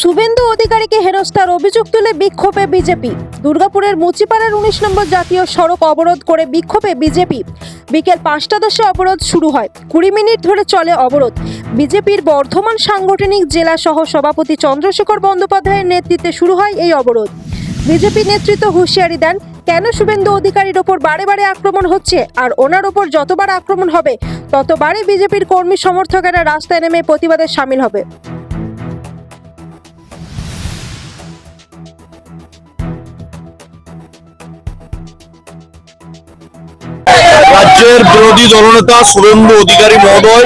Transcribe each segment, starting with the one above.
শুভেন্দু অধিকারীকে হেনস্থার অভিযোগ তুলে বিক্ষোভে বিজেপি। দুর্গাপুরের মুচিপাড়ার উনিশ নম্বর জাতীয় সড়ক অবরোধ করে বিক্ষোভে বিজেপি। বিকেল পাঁচটা দশে অবরোধ শুরু হয়। কুড়ি মিনিট ধরে চলে অবরোধ। বিজেপির বর্ধমান সাংগঠনিক জেলা সহ সভাপতি চন্দ্রশেখর বন্দ্যোপাধ্যায়ের নেতৃত্বে শুরু হয় এই অবরোধ। বিজেপি নেতৃত্ব হুঁশিয়ারি দেন, কেন শুভেন্দু অধিকারীর ওপর বারে বারে আক্রমণ হচ্ছে আর ওনার ওপর যতবার আক্রমণ হবে, ততবারই বিজেপির কর্মী সমর্থকেরা রাস্তায় নেমে প্রতিবাদে সামিল হবে। রাজ্যের বিরোধী দলনেতা শুভেন্দু অধিকারী মহোদয়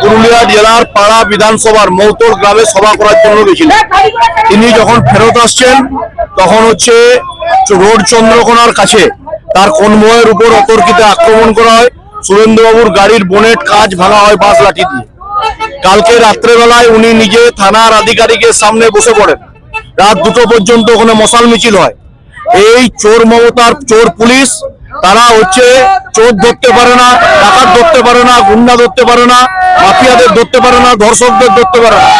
পুরুলিয়া জেলার পাড়া বিধানসভার মৌতর গ্রামে সভা করার জন্য গেছিলেন। তিনি যখন ফেরত আসছেন, তখন হচ্ছে রোড চন্দ্রকোনার কাছে তার কনভয়ের উপর অতর্কিতে আক্রমণ করা হয়। শুভেন্দুবাবুর গাড়ির বোনেট কাজ ভাঙা হয় বাস লাঠি দিয়ে কালকে রাত্রেবেলায় উনি নিজে থানার আধিকারিকের সামনে বসে পড়েন। রাত দুটো পর্যন্ত ওখানে মশাল মিছিল হয়। এই চোর মমতার চোর পুলিশ তারা হচ্ছে চোর ধরতে পারে না, ডাকাত ধরতে পারে না, গুন্ডা ধরতে পারে না, মাফিয়াদের ধরতে পারে না, ধর্ষকদের ধরতে পারে না।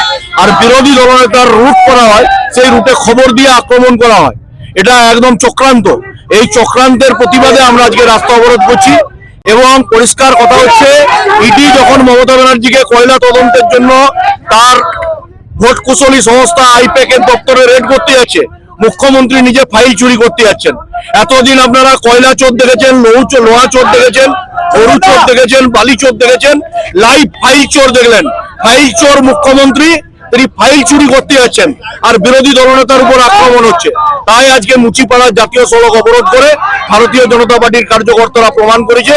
আর বিরোধী দলনেতার রুট করা হয়, সেই রুটে খবর দিয়ে আক্রমণ করা হয়। এটা একদম চক্রান্ত। এই চক্রান্তের প্রতিবাদে আমরা আজকে রাস্তা অবরোধ করছি এবং পরিষ্কার কথা হচ্ছে, ইডি যখন মমতা ব্যানার্জিকে কয়লা তদন্তের জন্য তার ভোট কুশলী সংস্থা আইপ্যাক এর দপ্তরে রেড করতে যাচ্ছে মুখ্যমন্ত্রী নিজে ফাইল চুরি করতে যাচ্ছেন। এতদিন আপনারা কয়লা চোর দেখেছেন, লৌ লোহা চোর দেখেছেন, গরু চোর দেখেছেন, বালি চোর দেখেছেন লাইভ ফাইল চোর দেখলেন। ফাইল চোর মুখ্যমন্ত্রী, তিনি ফাইল চুরি করতে যাচ্ছেন। আর বিরোধী দলনেতার উপর আক্রমণ হচ্ছে। তাই আজকে মুচিপাড়া জাতীয় সড়ক অবরোধ করে ভারতীয় জনতা পার্টির কার্যকর্তারা প্রমাণ করেছে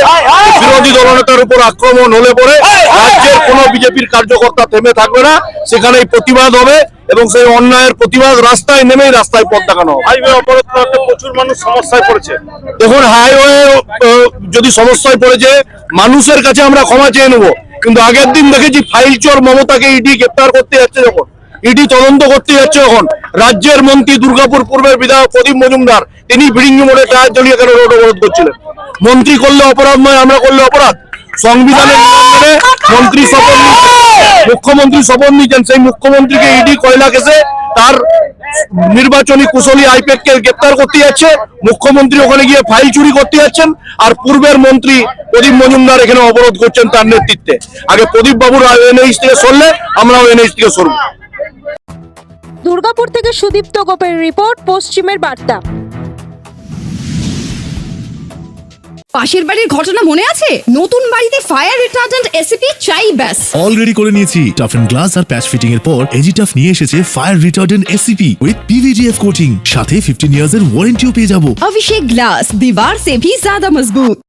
বিরোধী দলনেতার উপর আক্রমণ হলে পরে রাজ্যের কোনো বিজেপির কার্যকর্তা থেমে থাকবে না। সেখানেই প্রতিবাদ হবে এবং সেই অন্যায়ের প্রতিবাদ রাস্তায় নেমেই রাস্তায় পথ দেখানো হাইওয়ে অবরোধ করাতে প্রচুর মানুষ সমস্যায় পড়েছে। দেখুন হাইওয়ে আহ, যদি সমস্যায় পড়েছে মানুষের কাছে আমরা ক্ষমা চেয়ে নেব। কিন্তু আগের দিন দেখেছি ফাইল চোর মমতাকে ইডি গ্রেপ্তার করতে যাচ্ছে যখন। ইডি তদন্ত করতে যাচ্ছে এখন। রাজ্যের মন্ত্রী দুর্গাপুর পূর্বের বিধায়ক প্রদীপ মজুমদার, তিনি ভিড়িঙ্গি মোড়ে টায়ার জ্বলিয়ে কেন রোড অবরোধ করছিলেন। মন্ত্রী করলে অপরাধ নয়, আমরা করলে অপরাধ। সংবিধানের মেনে মন্ত্রী শপথ মুখ্যমন্ত্রী শপথ নিচ্ছেন সেই মুখ্যমন্ত্রীকে ইডি কয়লা কেসে তার নির্বাচনী কুশলী আইপ্যাক কে গ্রেপ্তার করতে যাচ্ছে। মুখ্যমন্ত্রী ওখানে গিয়ে ফাইল চুরি করতে যাচ্ছেন আর পূর্বের মন্ত্রী প্রদীপ মজুমদার এখানে অবরোধ করছেন তার নেতৃত্বে। আগে প্রদীপ বাবুর এনএইচ থেকে সরলে, আমরাও এনএইচ থেকে সরব। দুর্গাপুর থেকে সুদীপ্ত গোপের রিপোর্ট পশ্চিমের বার্তা। পাশের বাড়ির ঘটনা মনে আছে? নতুন বাড়িতে ফায়ার রিটার্ডেন্ট এসিপি চাই ব্যাস। অলরেডি করে নিয়েছি। টাফ এন্ড গ্লাস আর প্যাচ ফিটিং এর পর এজিটাফ নিয়ে এসেছে fire retardant ACP with PVDF coating সাথে 15 ইয়ার্স এর ওয়ারেন্টিও পেয়ে যাব। অভিষেক গ্লাস দিবার সে ভি জাদা মজবুত।